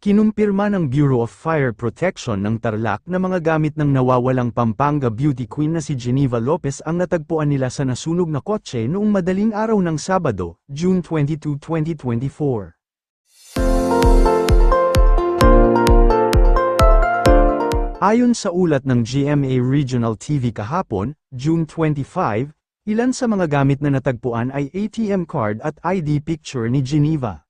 Kinumpirma ng Bureau of Fire Protection ng Tarlac na mga gamit ng nawawalang Pampanga beauty queen na si Geneva Lopez ang natagpuan nila sa nasunog na kotse noong madaling araw ng Sabado, June 22, 2024. Ayon sa ulat ng GMA Regional TV kahapon, June 25, ilan sa mga gamit na natagpuan ay ATM card at ID picture ni Geneva.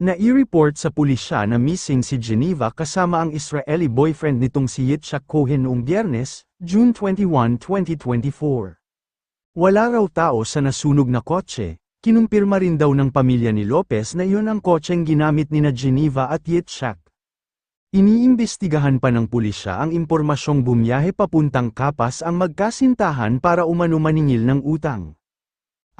Nai-report sa pulisya na missing si Geneva kasama ang Israeli boyfriend nitong si Yitzhak Cohen noong biyernes, June 21, 2024. Wala raw tao sa nasunog na kotse, kinumpirma rin daw ng pamilya ni Lopez na iyon ang kotseng ginamit ni na Geneva at Yitzhak. Iniimbestigahan pa ng pulisya ang impormasyong bumiyahe papuntang Kapas ang magkasintahan para umano maningil ng utang.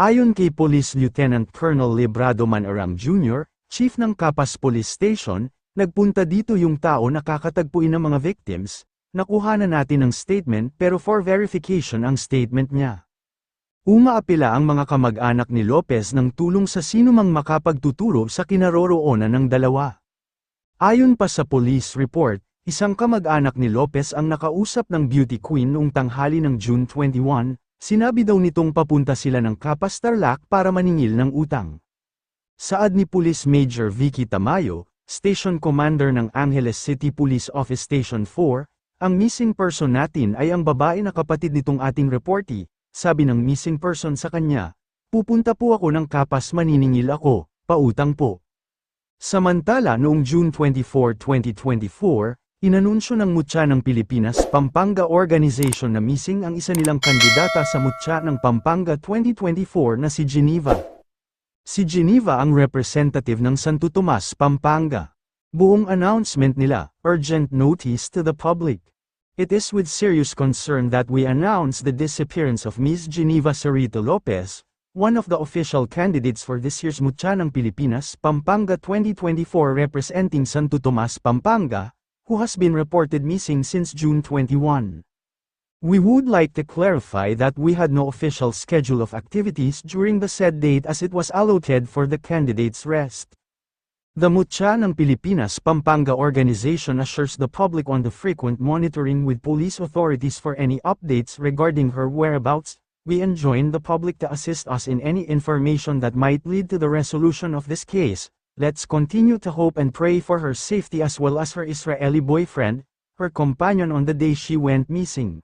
Ayon kay Police Lieutenant Colonel Librado Manarang Jr., Chief ng Kapas Police Station, nagpunta dito yung tao na kakatagpuin ng mga victims, nakuha na natin ng statement pero for verification ang statement niya. Umaapila ang mga kamag-anak ni Lopez ng tulong sa sinumang makapagtuturo sa kinaroroonan ng dalawa. Ayon pa sa police report, isang kamag-anak ni Lopez ang nakausap ng beauty queen noong tanghali ng June 21, sinabi daw nitong papunta sila ng Kapas Tarlac para maningil ng utang. Saad ni Police Major Vicky Tamayo, Station Commander ng Angeles City Police Office Station 4, ang missing person natin ay ang babae na kapatid nitong ating reportee, sabi ng missing person sa kanya, pupunta po ako ng Kapas maniningil ako, pautang po. Samantala noong June 24, 2024, inanunsyo ng Mutya ng Pilipinas Pampanga Organization na missing ang isa nilang kandidata sa Mutya ng Pampanga 2024 na si Geneva. Si Geneva ang representative ng Santo Tomas, Pampanga. Buong announcement nila, urgent notice to the public. It is with serious concern that we announce the disappearance of Ms. Geneva Cerrito Lopez, one of the official candidates for this year's Mutya ng Pilipinas Pampanga 2024 representing Santo Tomas, Pampanga, who has been reported missing since June 21. We would like to clarify that we had no official schedule of activities during the said date as it was allotted for the candidate's rest. The Mutya ng Pilipinas Pampanga organization assures the public on the frequent monitoring with police authorities for any updates regarding her whereabouts, we enjoin the public to assist us in any information that might lead to the resolution of this case. Let's continue to hope and pray for her safety as well as her Israeli boyfriend, her companion on the day she went missing.